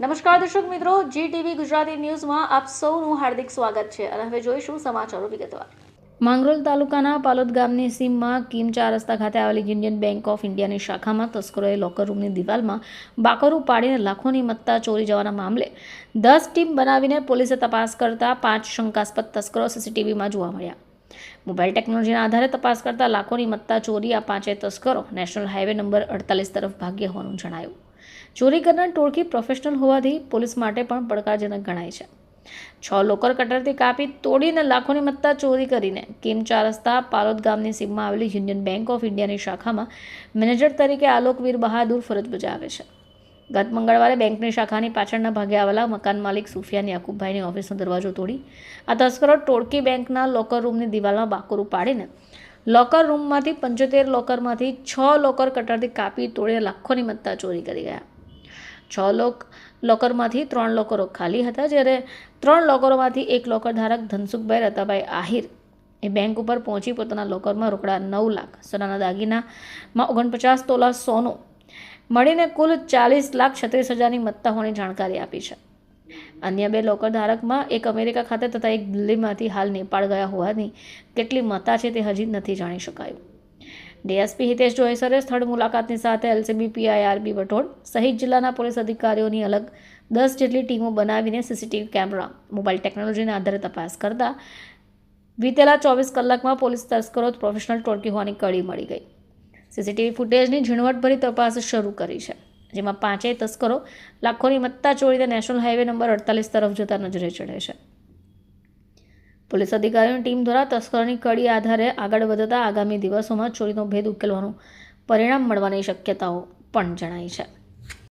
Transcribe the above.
નમસ્કાર દર્શક મિત્રો જી ટીવી ગુજરાતી ન્યૂઝમાં આપ સૌનું હાર્દિક સ્વાગત છે અને હવે જોઈશું સમાચારો વિગતવાર. માંગરોલ તાલુકાના પાલોદ ગામની સીમમાં કિમ રસ્તા ખાતે આવેલી યુનિયન બેંક ઓફ ઇન્ડિયાની શાખામાં તસ્કરોએ લોકર રૂમની દિવાલમાં બાકરું પાડીને લાખોની મત્તા ચોરી જવાના મામલે દસ ટીમ બનાવીને પોલીસે તપાસ કરતા પાંચ શંકાસ્પદ તસ્કરો સીસીટીવીમાં જોવા મળ્યા. મોબાઈલ ટેકનોલોજીના આધારે તપાસ કરતા લાખોની મત્તા ચોરી આ પાંચે તસ્કરો નેશનલ હાઈવે નંબર અડતાલીસ તરફ ભાગ્ય હોવાનું જણાયું. ચોરી કરનાર ટોળકી પ્રોફેશનલ હોવાથી પોલીસ માટે પણ પડકારજનક ગણાય છે. છ લોકર કટરથી કાપી તોડીને લાખોની મત્તા ચોરી કરીને કિમ ચાર રસ્તા પાલોદ ગામની સીમમાં આવેલી યુનિયન બેંક ઓફ ઇન્ડિયાની શાખામાં મેનેજર તરીકે આલોકવીર બહાદુર ફરજ બજાવે છે. ગત મંગળવારે બેંકની શાખાની પાછળના ભાગે આવેલા મકાન માલિક સુફિયાન યાકુબભાઈની ઓફિસનો દરવાજો તોડી આ તસ્કરો ટોળકી બેંકના લોકર રૂમની દિવાલમાં બાકરું પાડીને લોકર રૂમમાંથી પંચોતેર લોકરમાંથી છ લોકર કટરથી કાપી તોડીને લાખોની મત્તા ચોરી કરી ગયા. છ લોક, લોકરમાંથી ત્રણ લોકરો ખાલી હતા જ્યારે ત્રણ લોકરોમાંથી એક લોકર ધારક ધનસુખભાઈ રતાભાઈ આહિર એ બેંક ઉપર પહોંચી પોતાના લોકરમાં રોકડા નવ લાખ, સોનાના દાગીનામાં ઓગણપચાસ તોલા સોનું મળીને કુલ ચાલીસ લાખ છત્રીસ હજારની મત્તા હોવાની જાણકારી આપી છે. અન્ય બે લોકર ધારકમાં એક અમેરિકા ખાતે તથા એક દિલ્હીમાંથી હાલ નેપાળ ગયા હોવાની કેટલી મતા છે તે હજી નથી જાણી શકાયું. ડીએસપી હિતેશ જોયસરે સ્થળ મુલાકાતની સાથે એલસીબી, પીઆઈઆરબી વટોડ સહિત જિલ્લાના પોલીસ અધિકારીઓની અલગ દસ જેટલી ટીમો બનાવીને સીસીટીવી કેમેરા, મોબાઈલ ટેકનોલોજીના આધારે તપાસ કરતા વીતેલા ચોવીસ કલાકમાં પોલીસ તસ્કરો પ્રોફેશનલ ટોળકી હોવાની કડી મળી ગઈ. સીસીટીવી ફૂટેજની ઝીણવટભરી તપાસ શરૂ કરી છે, જેમાં પાંચેય તસ્કરો લાખોની મત્તા ચોરીને નેશનલ હાઈવે નંબર અડતાલીસ તરફ જતા નજરે ચડે છે. પોલીસ અધિકારીઓની ટીમ દ્વારા તસ્કરોની કડી આધારે આગળ વધતા આગામી દિવસોમાં ચોરીનો ભેદ ઉકેલવાનું પરિણામ મળવાની શક્યતાઓ પણ જણાઈ છે.